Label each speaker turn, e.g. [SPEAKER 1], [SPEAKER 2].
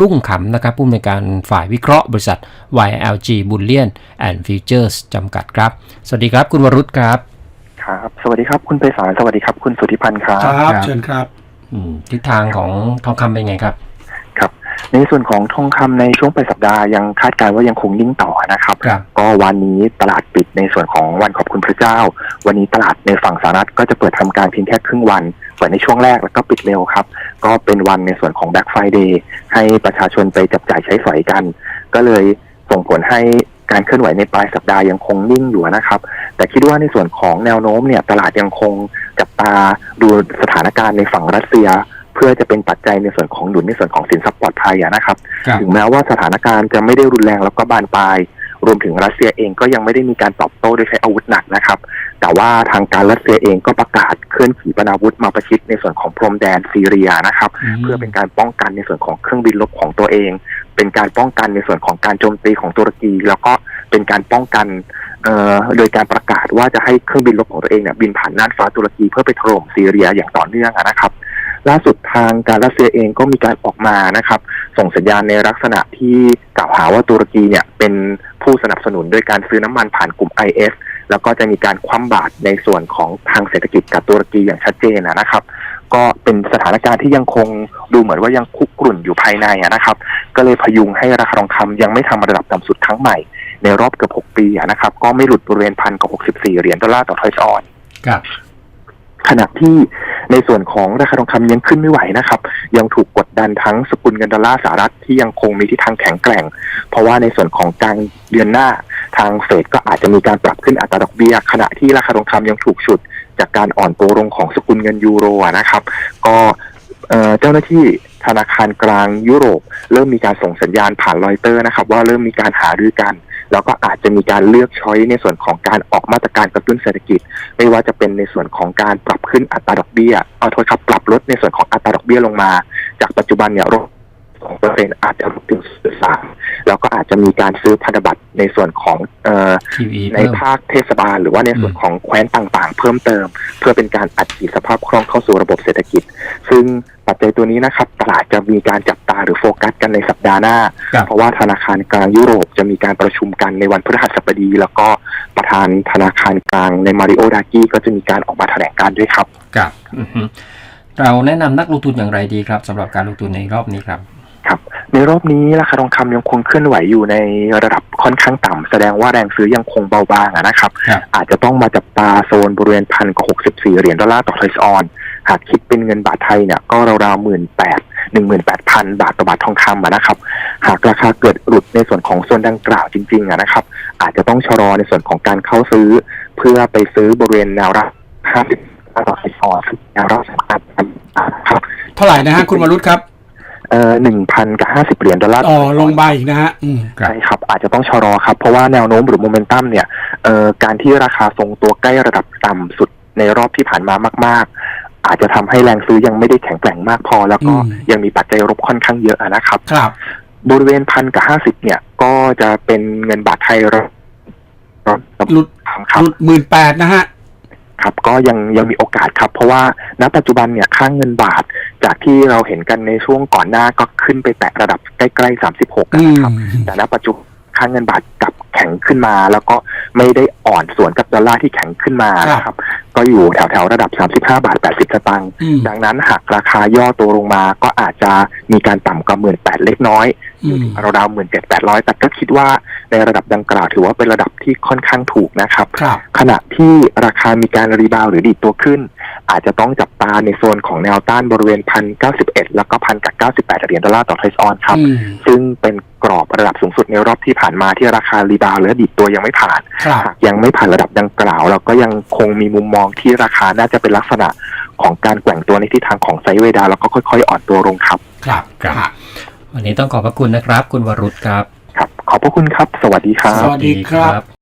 [SPEAKER 1] รุ่งขำนะครับผู้อำนวยการฝ่ายวิเคราะห์บริษัท YLG Bullion and Futures จำกัดครับ สวัสดีครับคุณวรุษครับ
[SPEAKER 2] ครับ สวัสดีครับคุณไพศาลสวัสดีครับ คุณสุธิพันธ์ครับ
[SPEAKER 3] ครับ
[SPEAKER 1] ครับ
[SPEAKER 3] เชิญครับ
[SPEAKER 1] อืมทิศทางของทองคำเป็นไงครับ
[SPEAKER 2] ครับ ในส่วนของทองคำในช่วงปลายสัปดาห์ยังคาดการณ์ว่ายังคงนิ่งต่อนะครับ
[SPEAKER 1] ครับ
[SPEAKER 2] ก็วันนี้ตลาดปิดในส่วนของวันขอบคุณพระเจ้า วันนี้ตลาดในฝั่งสหรัฐก็จะเปิดทำการเพียงแค่ครึ่งวัน เปิดในช่วงแรกแล้วก็ปิดเร็วครับ ก็เป็นวันในส่วนของ Black Friday ให้ประชาชนไปจับจ่ายใช้สอยกัน ก็เลยส่งผลให้การเคลื่อนไหวในปลายสัปดาห์ยังคงนิ่งอยู่นะครับ แต่คิดว่าในส่วนของแนวโน้มเนี่ยตลาดยังคงจับตาดูสถานการณ์ในฝั่งรัสเซีย เพื่อจะเป็นปัจจัยในส่วนของหนุนในส่วนของสินทรัพย์ปลอดภัยอะนะครับ
[SPEAKER 3] ครับ
[SPEAKER 2] ถึงแม้ว่าสถานการณ์จะไม่ได้รุนแรงแล้วก็บานปลาย รวมถึงรัสเซียเองก็ยังไม่ได้มีการตอบโต้ด้วยใช้อาวุธหนักนะครับ แต่ว่าทางการรัสเซียเองก็ประกาศ เคลื่อนขีปนาวุธมาประชิดในส่วนของพรมแดนซีเรียนะครับ เพื่อเป็นการป้องกันในส่วนของเครื่องบินรบของตัวเอง เป็นการป้องกันในส่วนของการโจมตีของตุรกี แล้วก็เป็นการป้องกันเอ่อโดยการประกาศว่าจะให้เครื่องบินรบของตัวเองเนี่ยบินผ่านน่านฟ้าตุรกีเพื่อไปถล่มซีเรียอย่างต่อเนื่องอะนะครับ ล่าสุดทางการรัสเซียเองก็มีการออกมานะครับ ส่งสัญญาณในลักษณะที่กล่าวหาว่าตุรกีเนี่ยเป็นผู้สนับสนุนด้วยการซื้อน้ำมันผ่านกลุ่ม IS แล้วก็จะมีการคว่ำบาตรในส่วนของทางเศรษฐกิจกับตุรกีอย่างชัดเจนนะครับ ก็เป็นสถานการณ์ที่ยังคงดูเหมือนว่ายังคุกรุ่นอยู่ภายในนะครับ ก็เลยพยุงให้ราคาทองคำยังไม่ทำระดับต่ำสุดครั้งใหม่ ในรอบเกือบ6ปีนะครับ ก็ไม่หลุดบริเวณพันกับ64 เหรียญดอลลาร์ต่อทอยส์ออน
[SPEAKER 3] ครับ
[SPEAKER 2] ขณะที่ในส่วนของราคาทองคำยังขึ้นไม่ไหวนะครับ ยังถูกกดดันทั้งสกุลเงินดอลลาร์สหรัฐที่ยังคงมีทิศทางแข็งแกร่ง เพราะว่าในส่วนของกลางเดือนหน้า ทางเฟดก็อาจจะมีการปรับขึ้นอัตราดอกเบี้ย ขณะที่ราคาทองคำยังถูกฉุด จากการอ่อนตัวลงของสกุลเงินยูโรนะครับ ก็เอ่อเจ้าหน้าที่ธนาคารกลางยุโรป เริ่มมีการส่งสัญญาณผ่านรอยเตอร์นะครับ ว่าเริ่มมีการหารือกัน แล้วก็อาจจะมีการเลือกช้อยในส่วนของการออกมาตรการกระตุ้นเศรษฐกิจ ไม่ว่าจะเป็นในส่วนของการปรับขึ้นอัตราดอกเบี้ยเอาโทษครับปรับลดในส่วนของอัตราดอกเบี้ยลงมา จากปัจจุบันเนี่ย ลดสองเปอร์เซ็นอาจจะลดถึงสามแล้วก็อาจจะมีการซื้อพันธบัตรในส่วนของเอ่อ
[SPEAKER 1] QE
[SPEAKER 2] ใน
[SPEAKER 1] เพิ่ม
[SPEAKER 2] ภาคเทศบาล หรือว่าในส่วนของแคว้นต่างๆ เพิ่มเติม เพื่อเป็นการอัดฉีดสภาพคล่องเข้าสู่ระบบเศรษฐกิจ ซึ่งปัจจัยตัวนี้นะครับตลาดจะมีการจับตาหรือโฟกัสกันในสัปดาห์หน้า
[SPEAKER 3] ครับ
[SPEAKER 2] เพราะว่าธนาคารกลางยุโรปจะมีการประชุมกันในวันพฤหัสบดี แล้วก็ประธานธนาคารกลางในมาริโอดากี้ก็จะมีการออกมาแถลงการด้วยครับ
[SPEAKER 3] ครับ
[SPEAKER 1] อือฮึเราแนะนำนักลงทุนอย่างไรดีครับสำหรับการลงทุนในรอบนี้ครับ
[SPEAKER 2] ครับ ในรอบนี้ราคาทองคำยังคงเคลื่อนไหวอยู่ในระดับค่อนข้างต่ำแสดงว่าแรงซื้อยังคงเบาบางอะนะครับ
[SPEAKER 3] ครับ
[SPEAKER 2] อาจจะต้องมาจับตาโซนบริเวณพันกับหกสิบสี่เหรียญดอลลาร์ต่อทอยส์ออนหากคิดเป็นเงินบาทไทยเนี่ยก็ราวๆหมื่นแปดหนึ่งหมื่นแปดพันบาทต่อบาททองคำอะนะครับ หากราคาเกิดหลุดในส่วนของโซนดังกล่าวจริงๆอะนะครับ อาจจะต้องชะลอในส่วนของการเข้าซื้อ เพื่อไปซื้อบริเวณแนวรับห้าสิบต่อทอยส์ออนแนวรับสำคัญครับ
[SPEAKER 3] เท่าไหร่นะฮะคุณวรุษครับ
[SPEAKER 2] เอ่อหนึ่งพันกับห้าสิบเหรียญดอลลาร์
[SPEAKER 3] อ๋อลงใบอีกนะฮะอืม
[SPEAKER 2] ใช่ครับ อาจจะต้องชะลอครับ เพราะว่าแนวโน้มหรือโมเมนตัมเนี่ยเอ่อการที่ราคาทรงตัวใกล้ระดับต่ำสุดในรอบที่ผ่านมามาก ๆ อาจจะทำให้แรงซื้อยังไม่ได้แข็งแกร่งมากพอ แล้วก็
[SPEAKER 3] อืม
[SPEAKER 2] ยังมีปัจจัยลบค่อนข้างเยอะอะนะครับ
[SPEAKER 3] ครับ
[SPEAKER 2] บริเวณพันกับห้าสิบเนี่ยก็จะเป็นเงินบาทไทยระระ
[SPEAKER 3] หลุด
[SPEAKER 2] ครับ
[SPEAKER 3] หลุดหมื่นแปดนะฮะ
[SPEAKER 2] ครับก็ยังยังมีโอกาสครับ เพราะว่าณปัจจุบันเนี่ยค่างเงินบาท จากที่เราเห็นกันในช่วงก่อนหน้าก็ขึ้นไปแตะระดับใกล้ๆสามสิบหก
[SPEAKER 3] อืม
[SPEAKER 2] นะครับ แต่ณปัจจุบันค่างเงินบาทกลับแข็งขึ้นมา แล้วก็ไม่ได้อ่อนส่วนกับดอลลาร์ที่แข็งขึ้นมานะครับ ก็อยู่แถวๆระดับ 35 บาท 80 สตางค์
[SPEAKER 3] อืม
[SPEAKER 2] ดังนั้นหากราคาย่อตัวลงมาก็อาจจะมีการต่ำกว่าหมื่นแปดเล็กน้อย
[SPEAKER 3] อืม
[SPEAKER 2] ราวๆหมื่นเจ็ดแปดร้อยแต่ก็คิดว่าในระดับดังกล่าวถือว่าเป็นระดับที่ค่อนข้างถูกนะครับ
[SPEAKER 3] ครับ
[SPEAKER 2] ขณะที่ราคามีการรีบาวด์หรือดีดตัวขึ้น อาจจะต้องจับตาในโซนของแนวต้านบริเวณพันเก้าสิบเอ็ดแล้วก็พันกับเก้าสิบแปดเหรียญดอลลาร์ต่อไทส์ออนครับ
[SPEAKER 3] อืม
[SPEAKER 2] ซึ่งเป็น กรอบระดับสูงสุดในรอบที่ผ่านมาที่ราคารีบาวด์หรือดีดตัวยังไม่ผ่าน
[SPEAKER 3] ครับ
[SPEAKER 2] หากยังไม่ผ่านระดับดังกล่าว เราก็ยังคงมีมุมมองที่ราคาน่าจะเป็นลักษณะของการแกว่งตัวในทิศทางของไซด์เวย์ดาวน์แล้วก็ค่อยๆ อ่อนตัวลงครับ
[SPEAKER 3] ครับ
[SPEAKER 1] ครับ
[SPEAKER 3] ฮะ
[SPEAKER 1] วันนี้ต้องขอบพระคุณนะครับ คุณวรุษครับ
[SPEAKER 2] ครับ ขอบพระคุณครับ สวัสดีครับ
[SPEAKER 3] สวัสดีครับ